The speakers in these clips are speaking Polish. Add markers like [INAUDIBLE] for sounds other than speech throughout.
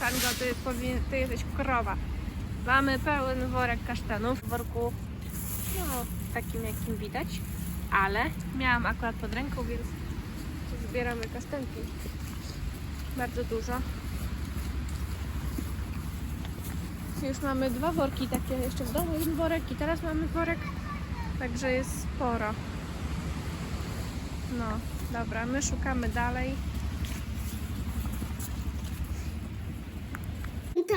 Tango, ty, powinien, ty jesteś krowa. Mamy pełen worek kasztanów w worku, no takim jakim widać, ale miałam akurat pod ręką, więc zbieramy kasztanki. Bardzo dużo. Już mamy dwa worki takie, jeszcze w domu jeden worek i teraz mamy worek, także jest sporo. No, dobra, my szukamy dalej.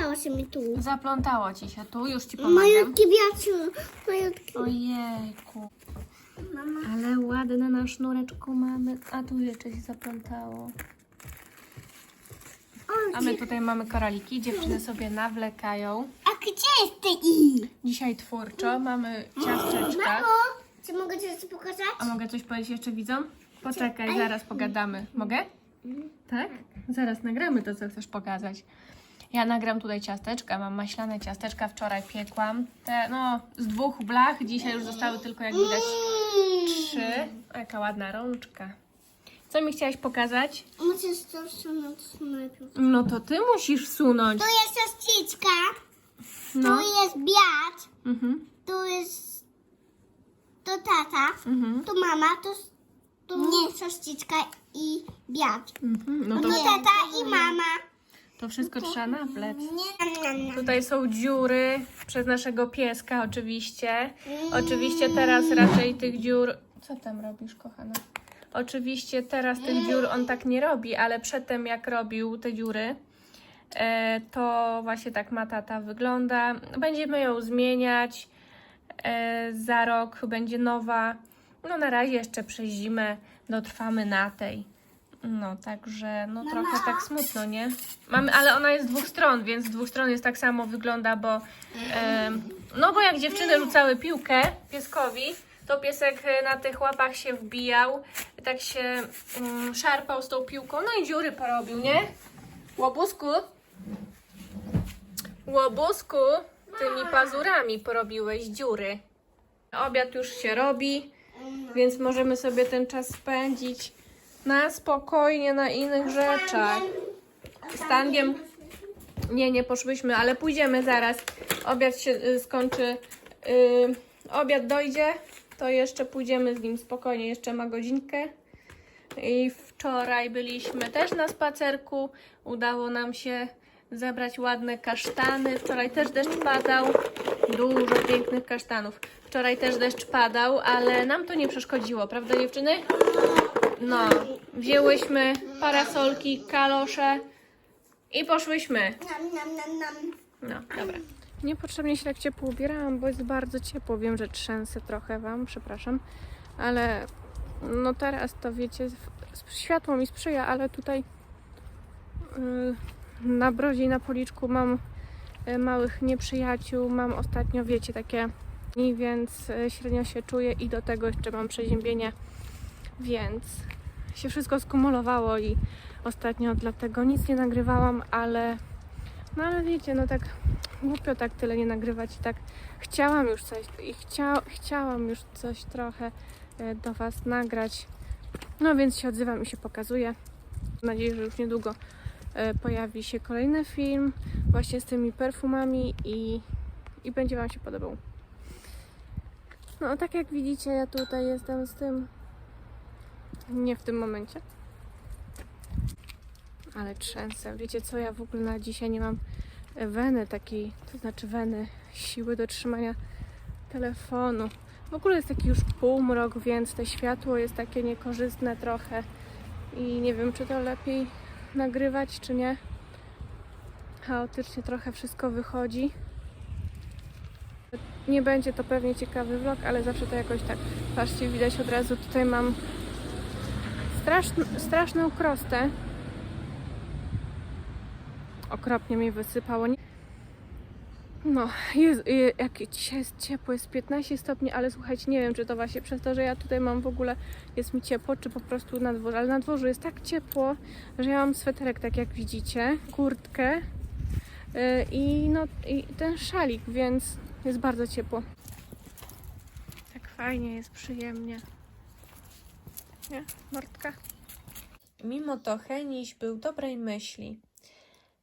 Udało się mi tu. Zaplątało ci się tu, już ci Malutki wiatr. Malutki. Ojejku. Mama. Ale ładne na sznureczku mamy. A tu jeszcze się zaplątało. O, A my tutaj mamy koraliki. Dziewczyny sobie nawlekają. A gdzie jest ty i? Dzisiaj twórczo mamy ciasteczka. Mamo, czy mogę ci coś pokazać? A mogę coś powiedzieć jeszcze widzom? Poczekaj, zaraz pogadamy. Mogę? Tak? Zaraz nagramy to, co chcesz pokazać. Ja nagram tutaj ciasteczka, mam maślane ciasteczka, wczoraj piekłam. Te, no, z dwóch blach, dzisiaj już zostały tylko, jak widać, trzy. O, jaka ładna rączka. Co mi chciałaś pokazać? Musisz to wsunąć najpierw. No to ty musisz sunąć. Tu jest ciasteczka, No. tu jest biat, Mhm, tu jest to tata, mhm, tu mama, tu, tu mnie ciasteczka i biat. mhm. No Tu to, tata i mama. To wszystko trzeba nawlec. Tutaj są dziury przez naszego pieska oczywiście. Oczywiście teraz raczej tych dziur... Co tam robisz, kochana? Oczywiście teraz tych dziur on tak nie robi, ale przedtem jak robił te dziury, e, to właśnie tak ma tata wygląda. Będziemy ją zmieniać. E, za rok będzie nowa. No na razie jeszcze przez zimę dotrwamy na tej. No, także no trochę tak smutno, nie? Mamy, ale ona jest z dwóch stron, więc z dwóch stron jest tak samo wygląda, bo em, no bo jak dziewczyny rzucały piłkę pieskowi, to piesek e, na tych łapach się wbijał, tak się mm, szarpał z tą piłką, no i dziury porobił, nie? Łobuzku? Łobuzku, tymi pazurami porobiłeś dziury. Obiad już się robi, więc możemy sobie ten czas spędzić na spokojnie, na innych rzeczach. Z nie, nie poszłyśmy, ale pójdziemy zaraz. Obiad się y, skończy. y, obiad dojdzie, to jeszcze pójdziemy z nim spokojnie. Jeszcze ma godzinkę. I wczoraj byliśmy też na spacerku. Udało nam się zebrać ładne kasztany. Wczoraj też deszcz padał. Dużo pięknych kasztanów. Wczoraj też deszcz padał, ale nam to nie przeszkodziło, prawda dziewczyny? No, wzięłyśmy parasolki, kalosze i poszłyśmy. Nam, nam, nam, nam. No, dobra. Niepotrzebnie się tak ciepło ubierałam, bo jest bardzo ciepło. Wiem, że trzęsę trochę Wam, przepraszam, ale no teraz to wiecie, światło mi sprzyja, ale tutaj yy, na brodzie i na policzku mam yy, małych nieprzyjaciół. Mam ostatnio, wiecie, takie dni, więc yy, średnio się czuję i do tego jeszcze mam przeziębienie, więc się wszystko skumulowało i ostatnio dlatego nic nie nagrywałam, ale no ale wiecie, no tak głupio tak tyle nie nagrywać i tak chciałam już coś i chcia, chciałam już coś trochę e, do Was nagrać. No więc się odzywam i się pokazuję. Mam nadzieję, że już niedługo e, pojawi się kolejny film właśnie z tymi perfumami i, i będzie Wam się podobał. No tak jak widzicie, ja tutaj jestem z tym nie w tym momencie. Ale trzęsę. Wiecie co, ja w ogóle na dzisiaj nie mam weny takiej, to znaczy weny, siły do trzymania telefonu. W ogóle jest taki już półmrok, więc to światło jest takie niekorzystne trochę i nie wiem, czy to lepiej nagrywać, czy nie. Chaotycznie trochę wszystko wychodzi. Nie będzie to pewnie ciekawy vlog, ale zawsze to jakoś tak, patrzcie, widać od razu, tutaj mam straszn, straszną krostę. Okropnie mi wysypało. No, jest, jak dzisiaj jest ciepło, jest 15 stopni, ale słuchajcie, nie wiem, czy to właśnie przez to, że ja tutaj mam w ogóle, jest mi ciepło, czy po prostu na dworze, ale na dworzu jest tak ciepło, że ja mam sweterek, tak jak widzicie, kurtkę y, i no, i ten szalik, więc jest bardzo ciepło. Tak fajnie, jest przyjemnie. Nie, Bartka? Mimo to Heniś był dobrej myśli.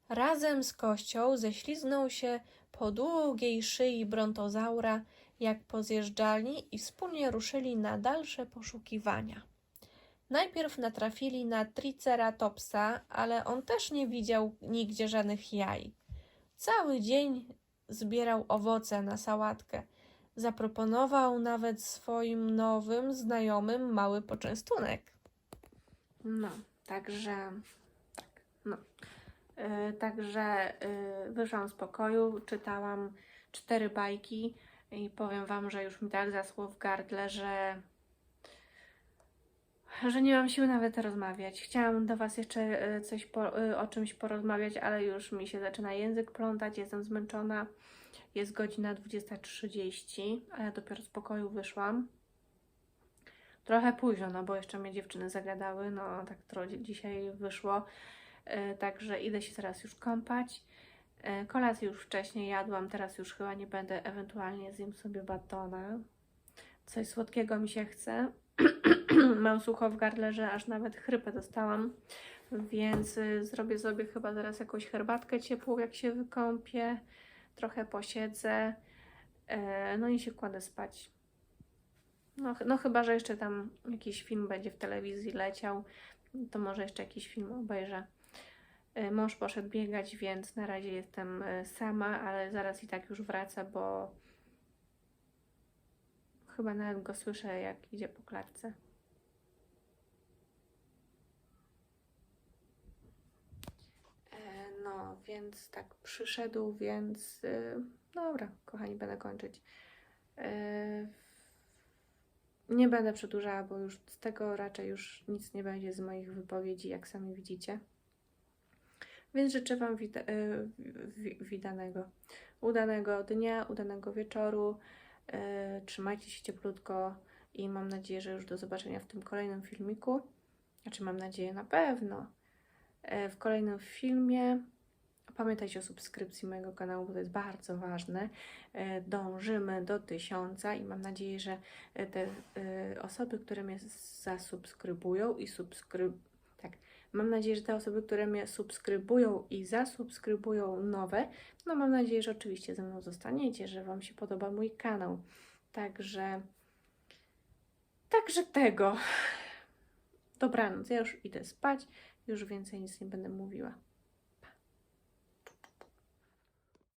Razem z kością ześliznął się po długiej szyi brontozaura, jak po zjeżdżalni i wspólnie ruszyli na dalsze poszukiwania. Najpierw natrafili na Triceratopsa, ale on też nie widział nigdzie żadnych jaj. Cały dzień zbierał owoce na sałatkę. Zaproponował nawet swoim nowym znajomym mały poczęstunek. No, także tak, no. Yy, także yy, wyszłam z pokoju, czytałam cztery bajki i powiem Wam, że już mi tak zasło w gardle, że że nie mam siły nawet rozmawiać. Chciałam do Was jeszcze yy, coś po, yy, o czymś porozmawiać, ale już mi się zaczyna język plątać, jestem zmęczona. Jest godzina 20.30, a ja dopiero z pokoju wyszłam. Trochę późno, no bo jeszcze mnie dziewczyny zagadały, no tak trochę dzisiaj wyszło. E, Także idę się teraz już kąpać. E, Kolację już wcześniej jadłam, teraz już chyba nie będę, ewentualnie zjem sobie batona. Coś słodkiego mi się chce. [CLEARS THROAT] Mam sucho w gardle, że aż nawet chrypę dostałam, więc y, zrobię sobie chyba zaraz jakąś herbatkę ciepłą, jak się wykąpię. Trochę posiedzę, e, no i się kładę spać. No, no chyba, że jeszcze tam jakiś film będzie w telewizji leciał, to może jeszcze jakiś film obejrzę. Y, Mąż poszedł biegać, więc na razie jestem y, sama, ale zaraz i tak już wraca, bo chyba nawet go słyszę, jak idzie po klatce. E, No, więc tak przyszedł, więc y, dobra, kochani, będę kończyć. E, nie będę przedłużała, bo już z tego raczej już nic nie będzie z moich wypowiedzi, jak sami widzicie. Więc życzę Wam wita- y, wi- widanego, udanego dnia, udanego wieczoru. Y, Trzymajcie się cieplutko i mam nadzieję, że już do zobaczenia w tym kolejnym filmiku. Znaczy, mam nadzieję na pewno. Y, W kolejnym filmie. Pamiętajcie o subskrypcji mojego kanału, bo to jest bardzo ważne. Y, Dążymy do tysiąca i mam nadzieję, że y, te y, osoby, które mnie zasubskrybują i subskryb... Tak, mam nadzieję, że te osoby, które mnie subskrybują i zasubskrybują nowe, no mam nadzieję, że oczywiście ze mną zostaniecie, że Wam się podoba mój kanał. Także... Także tego. Dobranoc, ja już idę spać, już więcej nic nie będę mówiła.